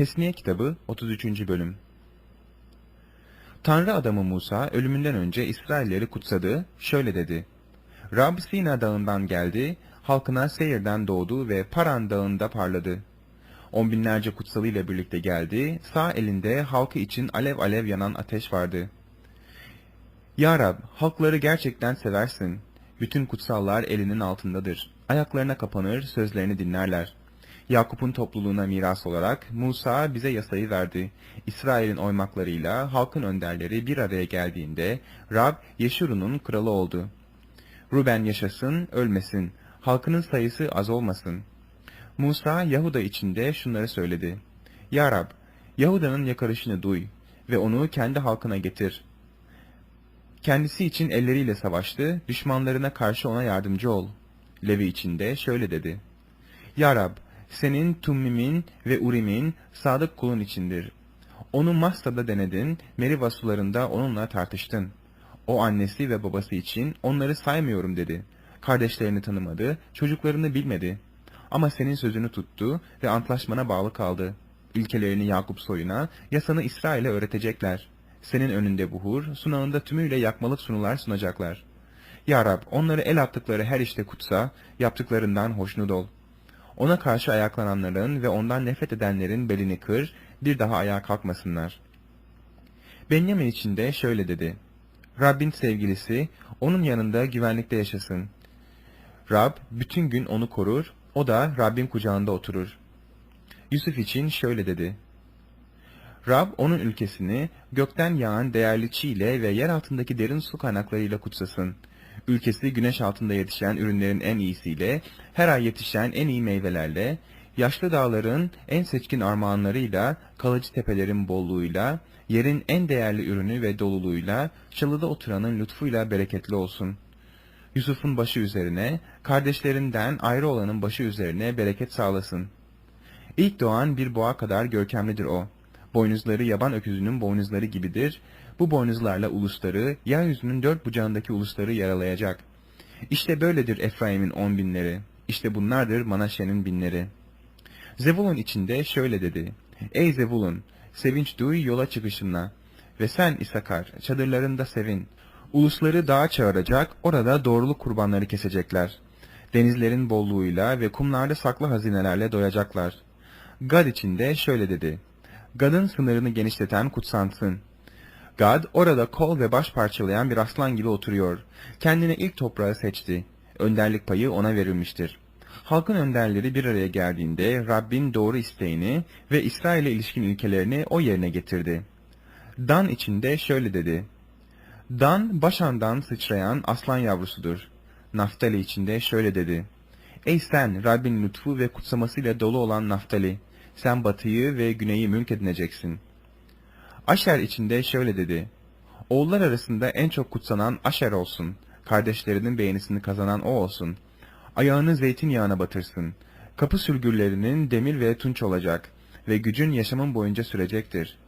Tesniye kitabı 33. bölüm Tanrı adamı Musa ölümünden önce İsrailleri kutsadı, şöyle dedi. Rab Sina dağından geldi, halkına Seyir'den doğdu ve Paran dağında parladı. On binlerce kutsalıyla birlikte geldi, sağ elinde halkı için alev alev yanan ateş vardı. Ya Rab, halkları gerçekten seversin. Bütün kutsallar elinin altındadır. Ayaklarına kapanır, sözlerini dinlerler. Yakup'un topluluğuna miras olarak Musa bize yasayı verdi. İsrail'in oymaklarıyla halkın önderleri bir araya geldiğinde Rab Yeşurun'un kralı oldu. Ruben yaşasın, ölmesin. Halkının sayısı az olmasın. Musa Yahuda içinde şunları söyledi. Ya Rab, Yahuda'nın yakarışını duy ve onu kendi halkına getir. Kendisi için elleriyle savaştı, düşmanlarına karşı ona yardımcı ol. Levi içinde şöyle dedi. Ya Rab, senin Tummim'in ve Urim'in sadık kulun içindir. Onu Masta'da denedin, Meriva sularında onunla tartıştın. O annesi ve babası için onları saymıyorum dedi. Kardeşlerini tanımadı, çocuklarını bilmedi. Ama senin sözünü tuttu ve antlaşmana bağlı kaldı. İlkelerini Yakup soyuna, yasanı İsrail'e öğretecekler. Senin önünde buhur, sunağında tümüyle yakmalık sunular sunacaklar. Ya Rab, onları el attıkları her işte kutsa, yaptıklarından hoşnut ol.'' Ona karşı ayaklananların ve ondan nefret edenlerin belini kır, bir daha ayağa kalkmasınlar. Benjamin için de şöyle dedi. Rabbin sevgilisi, onun yanında güvenlikte yaşasın. Rab, bütün gün onu korur, o da Rabbin kucağında oturur. Yusuf için şöyle dedi. Rab, onun ülkesini gökten yağan değerli çiğ ile ve yer altındaki derin su kaynaklarıyla kutsasın.'' Ülkesi güneş altında yetişen ürünlerin en iyisiyle, her ay yetişen en iyi meyvelerle, yaşlı dağların en seçkin armağanlarıyla, kalıcı tepelerin bolluğuyla, yerin en değerli ürünü ve doluluğuyla, çalıda oturanın lütfuyla bereketli olsun. Yusuf'un başı üzerine, kardeşlerinden ayrı olanın başı üzerine bereket sağlasın. İlk doğan bir boğa kadar görkemlidir o. Boynuzları yaban öküzünün boynuzları gibidir bu boynuzlarla ulusları, yeryüzünün dört bucağındaki ulusları yaralayacak. İşte böyledir Efraim'in on binleri. İşte bunlardır Manaşe'nin binleri. Zevulun içinde şöyle dedi. Ey Zevulun, sevinç duy yola çıkışınla. Ve sen İsakar, çadırlarında sevin. Ulusları dağa çağıracak, orada doğruluk kurbanları kesecekler. Denizlerin bolluğuyla ve kumlarda saklı hazinelerle doyacaklar. Gad içinde şöyle dedi. Gad'ın sınırını genişleten kutsansın. Gad orada kol ve baş parçalayan bir aslan gibi oturuyor. Kendine ilk toprağı seçti. Önderlik payı ona verilmiştir. Halkın önderleri bir araya geldiğinde Rabbin doğru isteğini ve İsrail'e ilişkin ilkelerini o yerine getirdi. Dan içinde şöyle dedi. Dan başandan sıçrayan aslan yavrusudur. Naftali içinde şöyle dedi. Ey sen Rabbin lütfu ve kutsamasıyla dolu olan Naftali, sen batıyı ve güneyi mülk edineceksin.'' Aşer içinde şöyle dedi. Oğullar arasında en çok kutsanan Aşer olsun. Kardeşlerinin beğenisini kazanan o olsun. Ayağını zeytinyağına batırsın. Kapı sürgürlerinin demir ve tunç olacak ve gücün yaşamın boyunca sürecektir.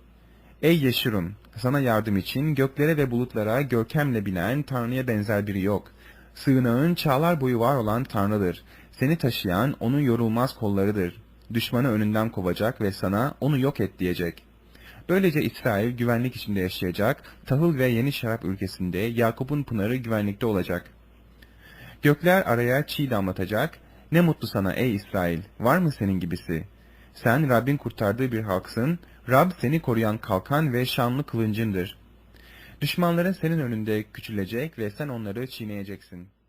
Ey Yeşurun, sana yardım için göklere ve bulutlara görkemle binen Tanrı'ya benzer biri yok. Sığınağın çağlar boyu var olan Tanrı'dır. Seni taşıyan onun yorulmaz kollarıdır. Düşmanı önünden kovacak ve sana onu yok et diyecek.'' Böylece İsrail güvenlik içinde yaşayacak, tahıl ve yeni şarap ülkesinde Yakup'un pınarı güvenlikte olacak. Gökler araya çiğ damlatacak, ne mutlu sana ey İsrail, var mı senin gibisi? Sen Rabbin kurtardığı bir halksın, Rab seni koruyan kalkan ve şanlı kılıncındır. Düşmanların senin önünde küçülecek ve sen onları çiğneyeceksin.''